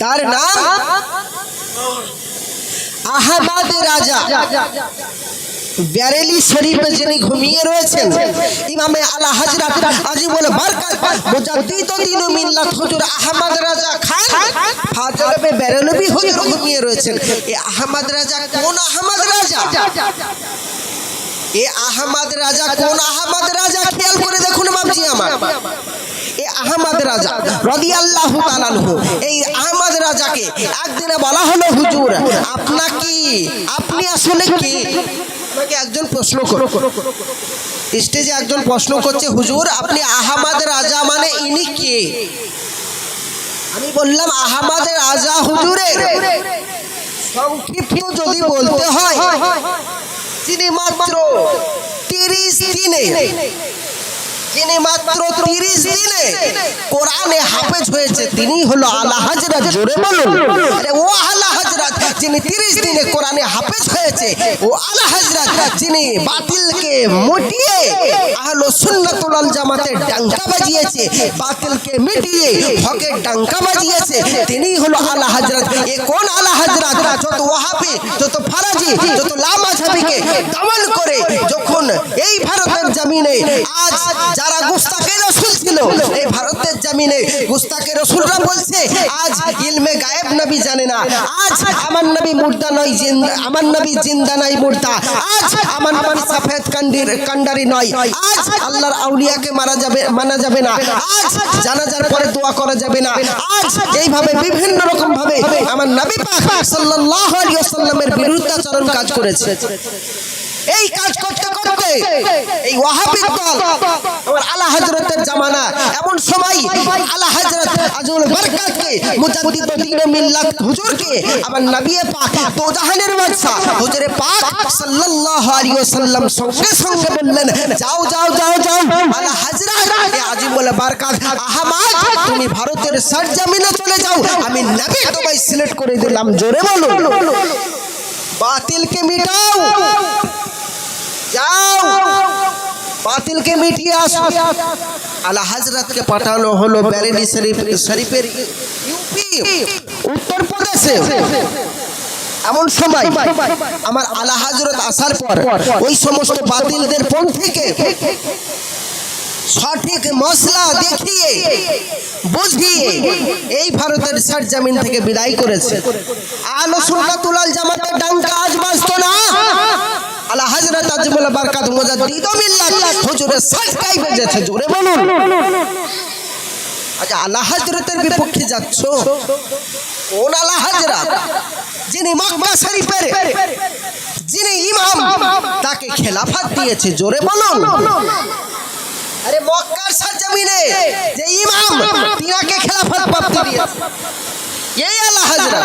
তার নাম আহমদ রাজা। ব্যারেলি শরীফে যিনি ঘুমিয়ে রয়েছেন ইমামে আলা হযরত আজিবুল বরকত মুজাদ্দিদ দিন মিল্লাত হুজুর আহমদ রাজা খান ফাজলবে ব্যারেলবি হুজুর ঘুমিয়ে রয়েছেন। এই আহমদ রাজা কোন আহমদ রাজা? এ আহমদ রাজা কোন আহমদ রাজা? খেয়াল করে দেখুন বাবজি আমার। আহমদ রাজা রাদিয়াল্লাহু তাআলা আনহু। এই আহমদ রাজাকে একদিনে বলা হলো, হুজুর আপনাকে আপনি আসলে কি? একজন প্রশ্ন করো। স্টেজে একজন প্রশ্ন করছে, হুজুর, আপনি আহমদ রাজা মানে ইনি কে? আমি বললাম, আহমদ রাজা হুজুরের। সংক্ষিপ্ত যদি বলতে হয় তিনি মাত্র তিরিশ দিনে যিনি মাত্র তিরিশ দিনে কোরআনে হাফেজ হয়েছে তিনি হলো আলা হাজরাত জোরে বলুন। আরে ও আলা হাজরাত যিনি তিরিশ দিনে কোরআনে হাফেজ হয়েছে ও আলা হাজরাত যিনি বাতিলকে মুটিয়ে আহলো সুন্নাতুল জামাতের ডাঙ্কা বাজিয়েছে বাতিলকে মিটিয়ে হকের ডাঙ্কা বাজিয়েছে তিনি হলো আলা হাজরাত এ কোন আলা হাজরাত যত ওয়াহাবি যত ফারাজি যত লামাঝাবিকে দমন করে যখন এই ভারতের জমিনে আজ যারা গুস্তাকে রসুল ছিল, এই ভারতের জামিনে গুস্তাকে রসুলরা বলছে, আজ ইলমে গায়েব নবী জানে না। আজ আমার নবী মুর্দা নয়, জিন্দা, আমার নবী জিন্দা নাই মুর্দা। আজ আমার নবী সফেদ কান্ডির, কান্ডারি নয়। আজ আল্লাহর আউলিয়াকে মারা যাবে, মানা যাবে না। আজ জানা জানাজার পরে দোয়া করা যাবে না। আজ এইভাবে বিভিন্ন রকম ভাবে আমার নবী পাক সাল্লাল্লাহু আলাইহি ওয়াসাল্লামের বিরুদ্ধাচরণ কাজ করেছে। এই কাজ করতে করতে এই ওয়াহাবি দল। আমার আলা হযরতের জামানা এমন সময় আলা হযরত আজুল বরকতকে মুজাদ্দিদ দ্বীন মিল্লাত হুজুরকে আমার নবী পাক তো জাহানের বাদশা হুজুরে পাক সাল্লাল্লাহু আলাইহি ওয়াসাল্লাম সঙ্গে সঙ্গে বললেন যাও যাও যাও যাও আলা হযরত এ আজিমুল বরকত আহমদ তুমি ভারতের সরজমিনে চলে যাও আমি নবী তোমায় সিলেক্ট করে দিলাম জোরে বলুন বাতিলকে মিটাও। যাও। বাতিলকে মিটিয়ে আসো। আলা হজরতকে পাঠানো হলো ব্যারেলি শরীফ শরীফের ইউপি, উত্তর প্রদেশে। এমন সময় আমার আলা হজরত আসার পর ওই সমস্ত বাতিলদের পন্থীকে সঠিক মশলা দেখিয়ে, বুঝিয়ে এই ভারতের সরজমিন থেকে বিদায় করেছে। আলো সুন্নাতুল জামাতের ডাঙ্কা আজ বাজতো না। আলা হযরত আজমুল বারকাত মুজাদ্দিদ। মিল্লাত হুজুরের সাজকাই বেজেছে, জোরে বলুন। আচ্ছা আলা হযরতের বিপক্ষে যাচ্ছ? কোন আলা হযরত যিনি মক্কা শরীফের, যিনি ইমাম, তাকে খেলাফত দিয়েছে, জোরে বলুন। আরে মক্কার সরজমিনে যে ইমাম, তিনাকে খেলাফত প্রাপ্ত দিয়েছে। এই আলা হযরত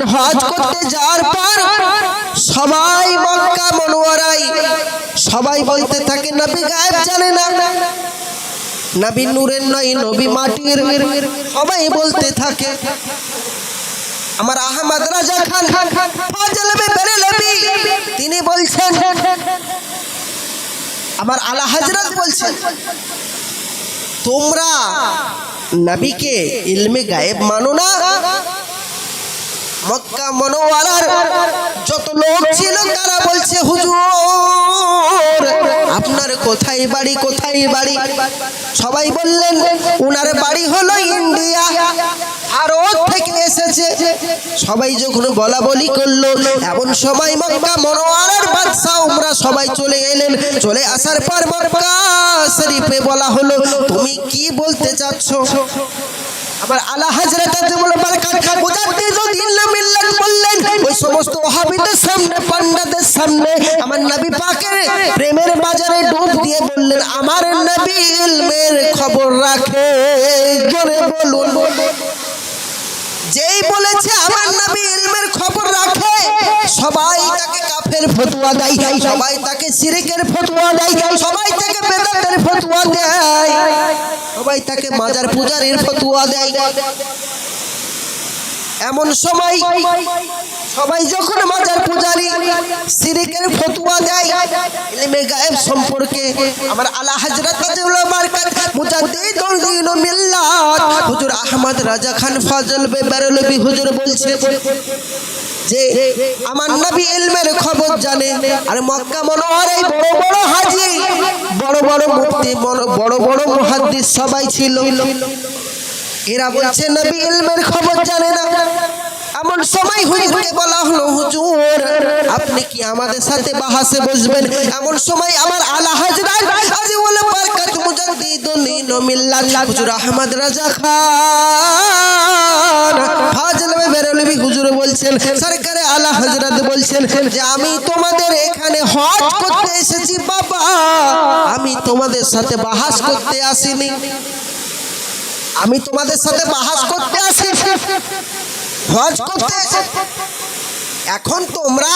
একদিন হজ করতে যাওয়ার পর সবাই মক্কা মনোয়ারাই সবাই বলতে থাকে, নবী গায়েব জানে না। নবী নূরের নয়, নবী মাটির সবাই বলতে থাকে, আমার আহমদ রাজা খান তিনি বলছেন, আমার আলা হযরত বলছেন, তোমরা নবীকে ইলমে গায়েব মানো না? মক্কা মনোয়ারার যত লোক ছিল, তারা বলছে, হুজুর, আপনার কোথায় বাড়ি কোথায় বাড়ি? সবাই বললেন, উনার বাড়ি হলো ইন্ডিয়া ভারত থেকে এসেছে। সবাই যখন বলা বলি করল, এমন সময় মক্কা মনোয়ারার বাদশা উমরা সবাই চলে এলেন। চলে আসার পর মক্কা শরীফে বলা হলো, তুমি কি বলতে চাচ্ছ? আবার আলা হযরত আজমুল বারকাত মুজাদ্দিদুদ্দিন মিল্লাত বললেন, ওই সমস্ত ওহাবিদের সামনে পান্ডাদের সামনে আমার নবী পাকের প্রেমের বাজারে ডুব দিয়ে বললেন, আমার নবী ইলমের খবর রাখে, জোরে বলুন। বলছে আমার নবী ইলমের খবর রাখে, সবাই তাকে কাফের ফতোয়া দেয়, সবাই তাকে শিরিকের ফতোয়া দেয়, সবাই তাকে বেদাতের ফতোয়া দেয়। সবাই তাকে মাজার পূজারের ফতোয়া দেয়। এমন সময় সবাই যখন মাজার পূজারি সিরিকের ফতুয়া দেয়, ইলমে গায়েব সম্পর্কে আমার আলা হযরত তাজুল বারকাত, মুজাদ্দিদুল দ্বীন ও মিল্লাত। হুজুর আহমদ রাজা খান ফাজল বেবারলবি হুজুর বলছে যে আমার নবী ইলমের খবর জানে। আর মক্কা মনোহর এই বড় বড় হাজি, বড় বড় মুফতি, বড় বড় মুহাদ্দিস সবাই ছিল। এরা বলছে, নবী ইলমের খবর জানে না। এমন সময় হুজুরকে বলা হলো, হুজুর, আপনি কি আমাদের সাথে বাহাসে বসবেন? এমন সময় আমার আলা হাজরাত আজি বলে বরকত মুজাদ্দিদুল ইন মিল্লাত। হুজুর আহমদ রাজা খান, ফাজল বেরলবি হুজুর বলছেন, সরকারে আলা হযরত বলছেন যে, আমি তোমাদের এখানে হজ করতে এসেছি, বাবা। আমি তোমাদের সাথে বাহাস করতে আসিনি। আমি তোমাদের সাথে বাহাস করতে আসি হজ করতে এখন তোমরা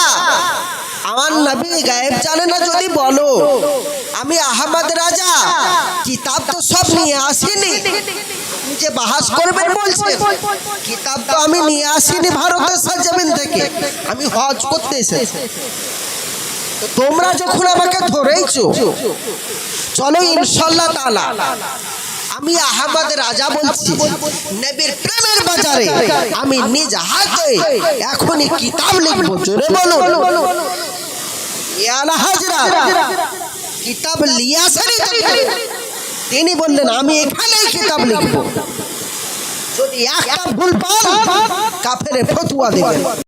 আমার নবী গায়েব জানে না যদি বলো, আমি আহমদ রাজা। কিতাব তো সব নিয়ে আসিনি। যে বাহাস করবেন বলছেন কিতাব তো আমি নিয়ে আসিনি ভারতের সাজমিন থেকে। আমি হজ করতে এসেছি। তোমরা যখন আমাকে ধরেইছো চলো ইনশাল্লাহ তাআলা আমি আহমদ রাজা বলছি নবীর প্রেমের বাজারে আমি নিজ হাতে এখনই কিতাব লিখব। জোরে বলো ইয়ালা হাজরা কিতাব লিয়াছেনই তো? তিনি বললেন আমি এখানেই কিতাব লিখব। যদি একটা ভুল পান কাফের ফতুয়া দেবেন।